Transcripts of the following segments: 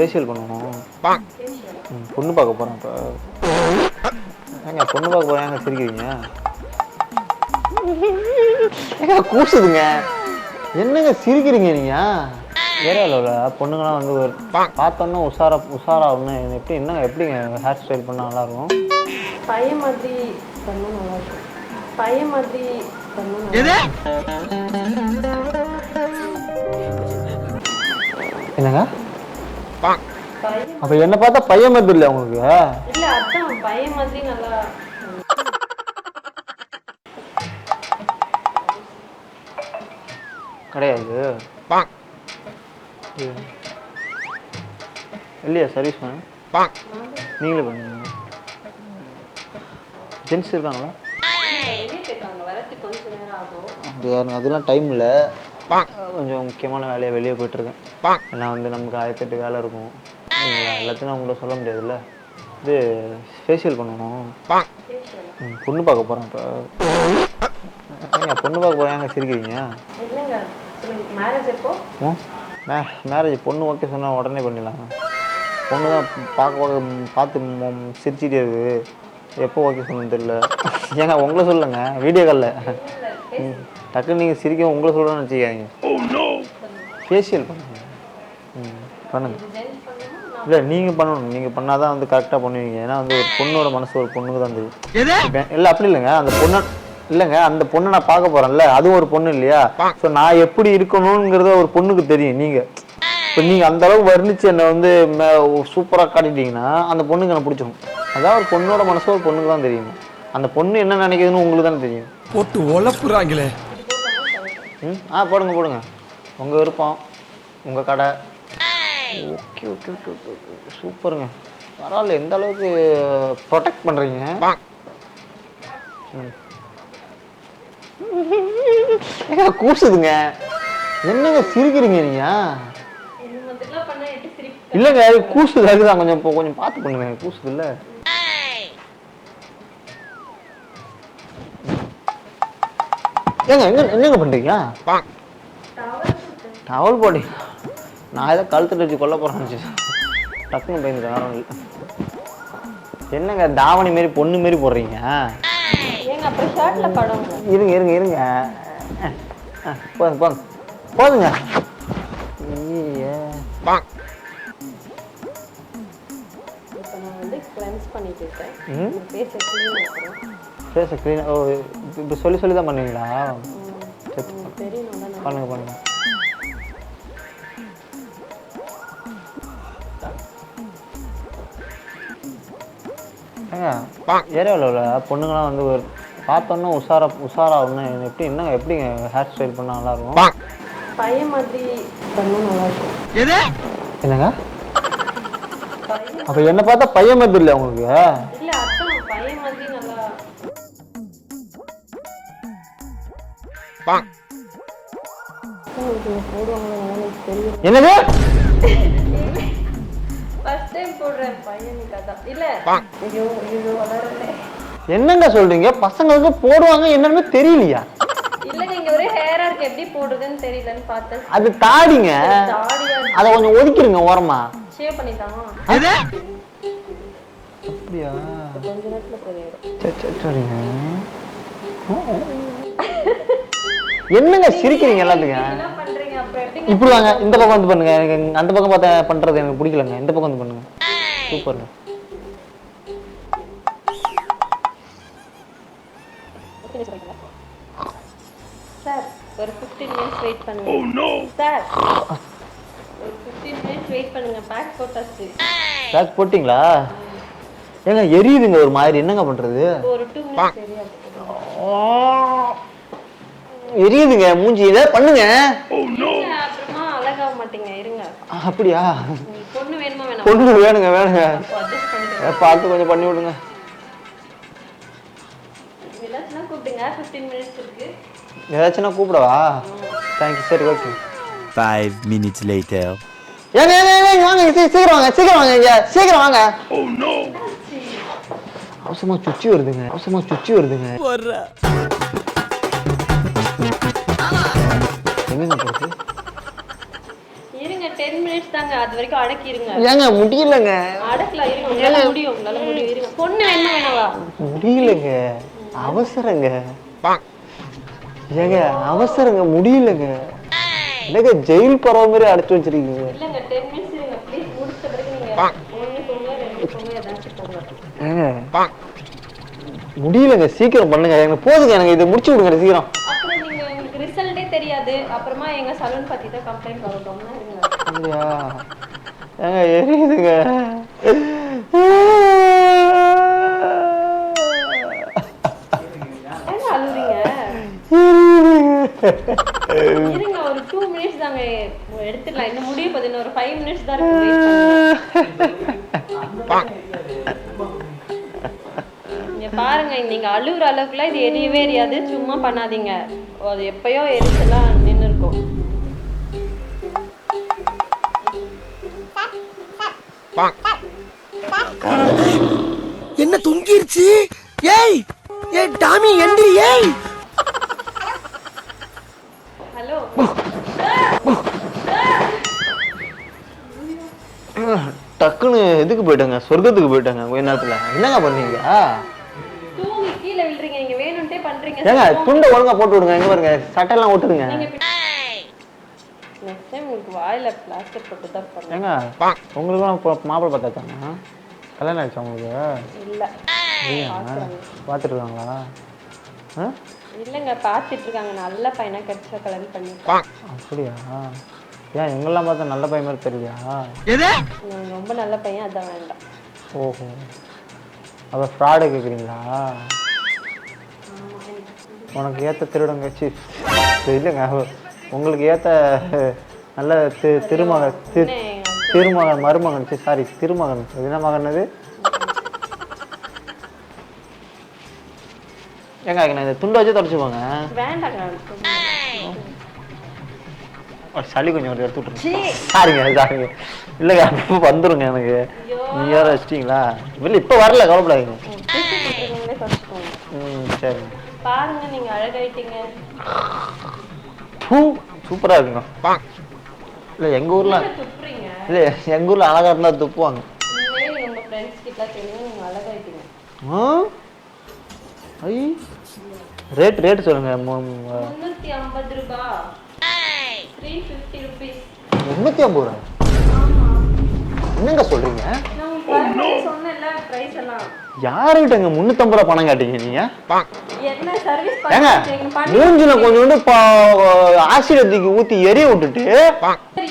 Facial பண்ணணும் பொண்ணு பார்க்க போகிறேன் இப்போ. ஏங்க பொண்ணு பார்க்க போகிறேன் ஏங்க சிரிக்கிறீங்க? ஏங்க கூசுதுங்க. என்னங்க சிரிக்கிறீங்க நீங்கள் ஏரியாவில் உள்ள பொண்ணுங்களாம் வந்து ஒரு பார்த்தோன்னா உஷாரா உஷாரா ஒன்று எப்படி என்ன எப்படிங்க ஹேர் ஸ்டைல் பண்ணால் நல்லாயிருக்கும் பையன் மாதிரி பண்ணா நல்லா இருக்கும். பையன் மாதிரி என்னங்க? அப்போ என்ன பார்த்தா பையன் மாதிரி இல்லை உங்களுக்கு? இல்ல அதான் பையன் மாதிரி நல்லா கிடையாது. இது. இல்லையா சர்வீஸ் பண்ண நீங்களே பண்ணுங்க. ஜென்ஸ் இருக்காங்களா? அதெல்லாம் டைம் இல்லை. கொஞ்சம் முக்கியமான வேலையாக வெளியே போயிட்டுருக்கேன் ஏன்னா வந்து நமக்கு ஆயிரத்தெட்டு வேலை இருக்கும். எல்லாத்தையும் உங்களை சொல்ல முடியாதுல்ல. இது ஃபேஷியல் பண்ணணும் ம், பொண்ணு பார்க்க போகிறேன் இப்போ. பொண்ணு பார்க்க போகிறேன் ஏங்க சிரிக்கிறீங்க? இல்லைங்க. மேரேஜ் எப்போ? ம் மே மேரேஜ் பொண்ணு ஓகே சொன்னால் உடனே பண்ணிடலாம். பொண்ணு தான் பார்க்க பார்க்க பார்த்து மொ- சிரிச்சிட்டே இருக்குது. எப்போ ஓகே சொன்னு தெரியல. ஏங்க உங்களை சொல்லுங்க வீடியோ காலில் டக்குன்னு நீங்கள் சிரிக்க உங்களை சொல்லணும்னு வச்சுக்காதீங்க ஃபேஷியல் பண்ணுங்க. ம் பண்ணுங்க. ஜென்ஸ் பண்ணுமா இல்லை நீங்கள் பண்ணணும். நீங்கள் பண்ணால் தான் வந்து கரெக்டாக பண்ணுவீங்க. ஏன்னா வந்து ஒரு பொண்ணோட மனசு ஒரு பொண்ணுக்கு தான் தெரியும். இல்லை அப்படி இல்லைங்க. அந்த பொண்ணை இல்லைங்க. அந்த பொண்ணை நான் பார்க்க போகிறேன்ல அதுவும் ஒரு பொண்ணு இல்லையா? ஸோ நான் எப்படி இருக்கணுங்கிறத ஒரு பொண்ணுக்கு தெரியும் நீங்கள் இப்போ நீங்கள் அந்த அளவுக்கு வர்ணிச்சு என்னை வந்து சூப்பராக காட்டிட்டீங்கன்னா அந்த பொண்ணுக்கு எனக்கு பிடிச்சிரும். அதான் ஒரு பொண்ணோட மனசு ஒரு பொண்ணுக்கு தான் தெரியும். அந்த பொண்ணு என்ன நினைக்குதுன்னு உங்களுக்கு தானே தெரியும். போட்டு உழப்புறாங்களே. ம்? ஆ போடுங்க போடுங்க. உங்கள் விருப்பம். உங்கள் கடை. Okay okay okay okay okay சூப்பருங்க பரவாயில்ல எந்த அளவுக்கு ப்ரொடெக்ட் பண்ணுறீங்க கூசுதுங்க. என்னங்க சிரிக்கிறீங்க நீங்கள் இல்லைங்க அது கூசுது அதுதான். கொஞ்சம் இப்போ கொஞ்சம் பார்த்து பண்ணுங்க. கூசுது இல்லை. ஏங்க எங்க என்னங்க பண்ணுறீங்க டவல் போடி நான் ஏதோ கழுத்துல வச்சு கொல்ல போகிறேன் டக்குன்னு பயந்துட்டேன் வேற இல்ல. என்னங்க தாவணி மாரி பொண்ணு மாரி போடுறீங்க? இருங்க இருங்க இருங்க. போதுங்க போதுங்க. போதுங்க. ஃபேஸ் க்ளீன் ஓ இப்போ சொல்லி சொல்லி தான் பண்ணுவீங்களா? பண்ணுங்க பண்ணுங்க. ஏங்க ஏரியாவில் உள்ள பொண்ணுங்களாம் வந்து ஒரு பார்த்தோன்னா உஷாரா உஷாரா ஒன்று எப்படி என்ன எப்படிங்க ஹேர் ஸ்டைல் பண்ணால் நல்லாயிருக்கும் பையன் மாதிரி பண்ணா நல்லா இருக்கும். என்னங்க? அப்போ என்ன பார்த்தா பையன் மாதிரி இல்லை உங்களுக்கு? இல்ல அதான் பையன் மாதிரி நல்லா என்னது? டைம் போடுறேன். பையனுக்கு அதான் இல்ல ஐயோ ஐயோ வளரல. என்னங்க சொல்றீங்க? பசங்களுக்கு போடுவாங்க என்னன்னு தெரியலையா? இல்ல நீங்க ஒரே ஹேரா இருக்கு. எப்படி போடுறதுன்னு தெரியலன்னு பார்த்தேன். அது தாடிங்க. தாடியா அதை கொஞ்சம் ஒதுக்கிடுங்க ஓரமா. ஷேவ் பண்ணிட்டான் அப்படியா? கொஞ்ச நேரத்துல தெரியும் சரி சரி சரிங்க. என்னங்க சிரிக்கிறீங்க எல்லாத்துக்கும்? இப்படி வாங்க இந்த பக்கம் வந்து பண்ணுங்க. எனக்கு அந்த பக்கம் பார்த்தா பண்றது எனக்கு பிடிக்கலங்க. இந்த பக்கம் வந்து பண்ணுங்க. சூப்பருங்க சார் ஒரு 15 மினிட்ஸ் வெயிட் பண்ணுங்க. சார் ஒரு 15 மினிட்ஸ் வெயிட் பண்ணுங்க. பேக் போட்டாச்சு. பேக் போட்டிங்களா? ஏங்க எரியுதுங்க ஒரு மாதிரி. என்னங்க பண்றது? ஒரு டூ மினிட்ஸ் தெரியாது. எரியுதுங்க மூஞ்சி. இதை பண்ணுங்க. இருங்க, அப்புறமா அழகாக மாட்டீங்க. இருங்க. அப்படியா? பொண்ணு வேணுங்க வேணுங்க. பார்த்து கொஞ்சம் பண்ணி விடுங்க. ஏதாச்சும் கூப்பிடுங்க. 15 மினிட்ஸ் இருக்கு. ஏதாச்சும் கூப்பிடவா? தேங்க்யூ சரி ஓகே Five minutes later. ஏங்க ஏங்க ஏங்க, ஏங்க, வாங்க சீக்கிரம் வாங்க சீக்கிரம் வாங்க இங்க. சீக்கிரம் வாங்க. அவசரமா சுச்சி வருதுங்க அவசரமா சுச்சி வருதுங்க. இருங்க தாங்க அது வரைக்கும் அடக்கிருங்க. ஏங்க முடியலங்க. அடக்கலாம் இருங்க. உங்களால முடியும். உங்களால முடியும். இருங்க. பொண்ணு வேணுமா? வேணவா முடியலங்க. அவசரங்க. ஏங்க அவசரங்க. முடியலங்க. என்னங்க ஜெயில் போற மாதிரி அடைச்சு வச்சிருக்கீங்க. இல்லங்க டென் மினிட்ஸ் இருங்க. ப்ளீஸ் முடிச்ச பிறகு நீங்க ஒண்ணு போங்க ரெண்டு போங்க ஏதாச்சும் போங்க முடியலங்க. சீக்கிரம் பண்ணுங்க. எனக்கு போதுங்க. எனக்கு இதை முடிச்சு விடுங்க சீக்கிரம். தெரியாது அப்புறமா எங்க சலூன் பத்தி தான் கம்ப்ளைண்ட் அப்படியா? ஏங்க எரியுதுங்க. இருங்க ஒரு டூ மினிட்ஸ் தாங்க. எடுத்துடலாம். இன்னும் முடிய இன்னும் ஒரு ஃபைவ் மினிட்ஸ் தான் இருக்கு. பாருங்க நீங்க அழுகுற அளவுக்குலாம் இது எரியவே எரியாது. சும்மா பண்ணாதீங்க. அது எப்பயோ எரிச்சலாம் இருக்கும் என்ன தொங்கிருச்சு? ஏய் ஏய் டாமி எந்திரி ஏய். ஹலோ. டக்குன்னு எதுக்கு போயிட்டாங்க? சொர்க்கத்துக்கு போயிட்டாங்க கொஞ்ச நேரத்துல. என்னங்க பண்ணீங்க? தூங்கி கீழே விழுறீங்க. நீங்க வேணும்ட்டே பண்றீங்க. ஏங்க துண்டை ஒழுங்கா போட்டு விடுங்க. எங்க பாருங்க சட்டையெல்லாம் ஓட்டுருங்க நெக்ஸ்ட் டைம் உங்களுக்கு வாயில பிளாஸ்டிக் போட்டு தான் பண்ணுங்க ஏங்க உங்களுக்கும் மாப்பிள்ளை பார்த்தாச்சாங்க கல்யாணம் ஆயிடுச்சா உங்களுக்கு? இல்ல. பார்த்துட்டு இருக்காங்களா? ஆ? இல்லைங்க பார்த்துட்டு இருக்காங்க. நல்ல பையனா கிடைச்சா கல்யாணம் பண்ணி அப்படியா? ஏன் எங்கெல்லாம் பார்த்தா நல்ல பையன் மாதிரி தெரியலையா ரொம்ப நல்ல பையன் அதான் வேண்டாம். ஓஹோ. அப்போ ஃப்ராடு கேட்குறீங்களா உனக்கு ஏற்ற திருடங்க சி இல்லைங்க உங்களுக்கு ஏற்ற நல்ல தி திருமக தி திருமகன் மருமகன் சாரி திருமகன். என்ன மகன் அது ஏங்க நான் இந்த துண்டை வச்சு தொடச்சுப்போங்க சளி கொஞ்சம் எடுத்து விட்டுருங்க. சாரிங்க சாரிங்க. இல்லைங்க அப்போ வந்துருங்க எனக்கு. நீ வேற வச்சிட்டீங்களா? இல்லை இப்போ வரல கவலைப்படாதீங்க. நீங்களே ம் சரி பாருங்க நீங்க அழகாயிட்டீங்க. பூ சூப்பராக இருக்குங்க. இல்லை எங்கள் ஊரில் இல்லை எங்கள் ஊரில் அழகாக இருந்தால் துப்புவாங்க. ஐ ரேட் ரேட் சொல்லுங்கள் முன்னூத்தி ஐம்பது ருபீஸ் முந்நூற்றி ஐம்பது ரூபா? என்னங்க சொல்கிறீங்க யாருக்கிட்டங்க முந்நூற்றம்பது ரூபா பணம் காட்டீங்க சர்வீஸ் ஏங்க பண்ணி மூஞ்சில கொஞ்சோண்டு ஆசிட் தூக்கி ஊத்தி எரிய விட்டுட்டு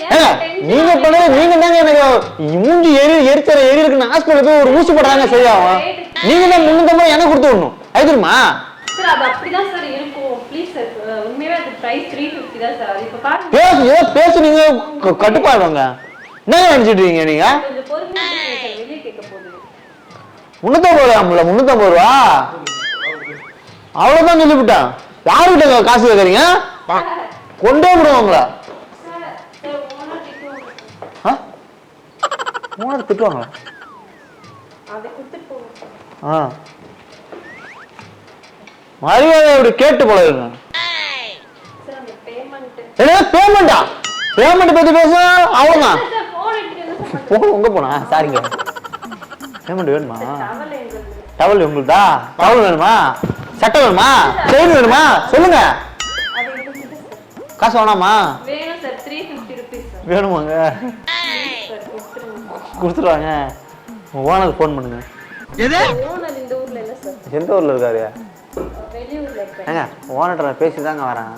ஏங்க நீங்க பண்ணது நீங்க தாங்க எனக்கு மூஞ்சி எரி எரிச்சல எரி இருக்குன்னு ஹாஸ்பிட்டல் போய் ஒரு ஊசி போடுறாங்க சரியாகும் நீங்க தான் முன்னூத்தம்பது எனக்கு கொடுத்து விடணும். அது தெரியுமா? சார் அது அப்படிதான் சார் இருக்கும். ப்ளீஸ் சார் உண்மையாவே அது ப்ரைஸ் த்ரீ ஃபிஃப்டி தான் சார் அது இப்போ பாருங்க. பேசு ஏதோ பேசுனீங்க க- கட்டுப்பாடுவாங்க என்ன நினைச்சிட்டு இருக்கீங்க நீங்க? முன்னூத்தம்பது ரூபாய் முன்னூத்தம்பது ரூபா? அவ்வளவுதான் சொல்லிவிட்டேன். யாருக்கிட்ட காசு கேட்குறீங்க கொண்டே விடுவாங்களா? ஓனர் திட்டுவாங்களா? ஆ. மரியாதை இப்படி கேட்டு பழகுங்க. பேமெண்ட் என்ன பேமெண்டா பேமெண்ட் பத்தி பேச சார் போக உங்க போனா? சாரிங்க பேமெண்ட் வேணுமா? டவல் உங்களுதா? டவல் வேணுமா? சட்டை வேணுமா? செயின் வேணுமா? சொல்லுங்க. காசு வேணாமா? வேணுமாங்க? கொடுத்துருவாங்க. ஓனருக்கு ஃபோன் பண்ணுங்க. எது? ஓனர் இந்த ஊர்ல இல்லை சார் எந்த ஊர்ல இருக்காரு? வெளியூர்ல ஏங்க ஓனர்கிட்ட பேசி தாங்க வரேன்.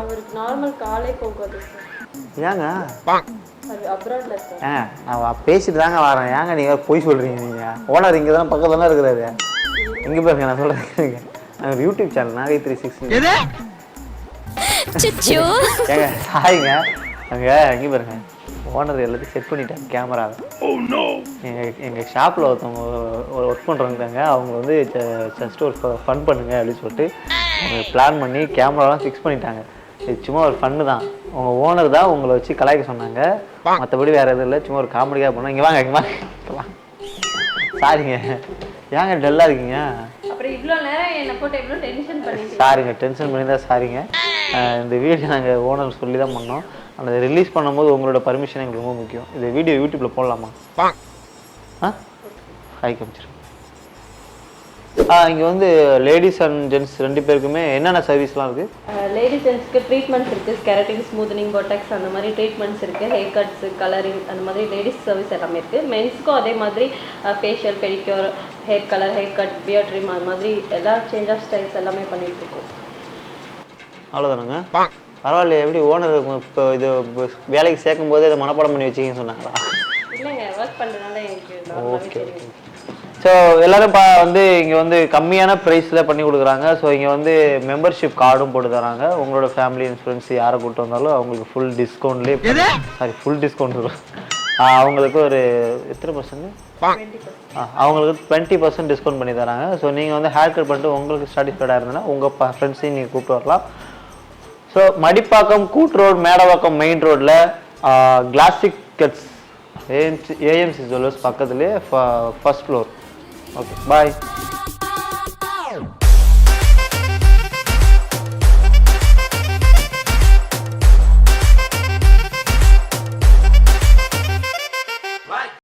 அவருக்கு நார்மல் காலே போகாது ஏங்க? அப்ராட்ல இருக்கார் ஏங்க நான் வ- பேசிட்டு தாங்க வரேன். ஏங்க நீங்க பொய் சொல்றீங்க நீங்க? ஓனர் இங்க தான் பக்கத்துல தான் இருக்கிறாரு. இங்க பாருங்க நான் சொல்றேன் நாங்கள் YouTube channel Nagai three six ஏங்க சாரிங்க. அங்க இங்க பாருங்க. ஓனர் எல்லாத்தையும் செட் பண்ணிட்டாங்க கேமராவை. எங்க எங்க ஷாப்ல ஒருத்தவங்க ஒர்க் பண்றவங்க அவங்க வந்து ஜஸ்ட் ஒரு ஃபன் பண்ணுங்க அப்படின்னு சொல்லிட்டு அவங்க பிளான் பண்ணி கேமராலாம் ஃபிக்ஸ் பண்ணிட்டாங்க. இது சும்மா ஒரு ஃபன்னு தான். உங்க ஓனர் தான் உங்களை வச்சு கலாய்க்க சொன்னாங்க. மற்றபடி வேற எதுவும் இல்லை. சும்மா ஒரு காமெடியாக பண்ணோம் இங்க வாங்க இங்க வாங்க. சாரிங்க. ஏங்க டல்லா இருக்கீங்க? சாரிங்க டென்ஷன் பண்ணி தான் சாரிங்க. இந்த வீடியோ நாங்கள் ஓனர் சொல்லி தான் பண்ணோம். அந்த ரிலீஸ் பண்ணும்போது உங்களோட பர்மிஷன் எங்களுக்கு ரொம்ப முக்கியம். இந்த வீடியோ யூடியூப்பில் போடலாமா? ஆ? ஹாய் காமிச்சிரு ஆ இங்கே வந்து லேடிஸ் அண்ட் ஜென்ட்ஸ் ரெண்டு பேருக்குமே என்னென்ன சர்வீஸ்லாம் இருக்குது லேடிஸ் ஜென்ஸ்க்கு ட்ரீட்மெண்ட்ஸ் இருக்குது கெரட்டின் ஸ்மூத்தனிங் பொட்டக்ஸ் அந்த மாதிரி ட்ரீட்மெண்ட்ஸ் இருக்குது ஹேர் கட்ஸு கலரிங் அந்த மாதிரி லேடிஸ் சர்வீஸ் எல்லாமே இருக்குது மென்ஸ்க்கும் அதே மாதிரி facial pedicure hair colour hair cut beard trim அது மாதிரி எல்லா சேஞ்ச் ஆஃப் ஸ்டைல்ஸ் எல்லாமே பண்ணிட்டு இருக்கோம். அவ்வளோதானுங்க பரவாயில்லையே எப்படி ஓனர் இப்போ இது வேலைக்கு சேர்க்கும் போது இதை மனப்பாடம் பண்ணி வச்சிங்கன்னு சொன்னாங்களா? தெரியும். ஸோ எல்லாரும் பா வந்து இங்கே வந்து கம்மியான ப்ரைஸில் பண்ணி கொடுக்குறாங்க. ஸோ இங்கே வந்து மெம்பர்ஷிப் கார்டும் போட்டு தராங்க. உங்களோட ஃபேமிலி இன்சூரன்ஸ் யாரை கூப்பிட்டு வந்தாலும் அவங்களுக்கு ஃபுல் டிஸ்கவுண்ட்லேயே சாரி ஃபுல் டிஸ்கவுண்ட் அவங்களுக்கு ஒரு எத்தனை பர்சன்ட் அவங்களுக்கு டுவெண்ட்டி பர்சன்ட் டிஸ்கவுண்ட் பண்ணி தராங்க. ஸோ நீங்கள் வந்து ஹேர் கட் பண்ணிட்டு உங்களுக்கு சாட்டிஸ்ஃபைடாக இருந்ததுன்னா உங்கள் ஃப்ரெண்ட்ஸையும் நீங்கள் கூப்பிட்டு வரலாம். ஸோ மடிப்பாக்கம் கூட் ரோடு மேடவாக்கம் மெயின் ரோட்டில் classic cuts AMC AMC jewellers பக்கத்துலேயே ஃபர்ஸ்ட் ஃப்ளோர் ஓகே பாய்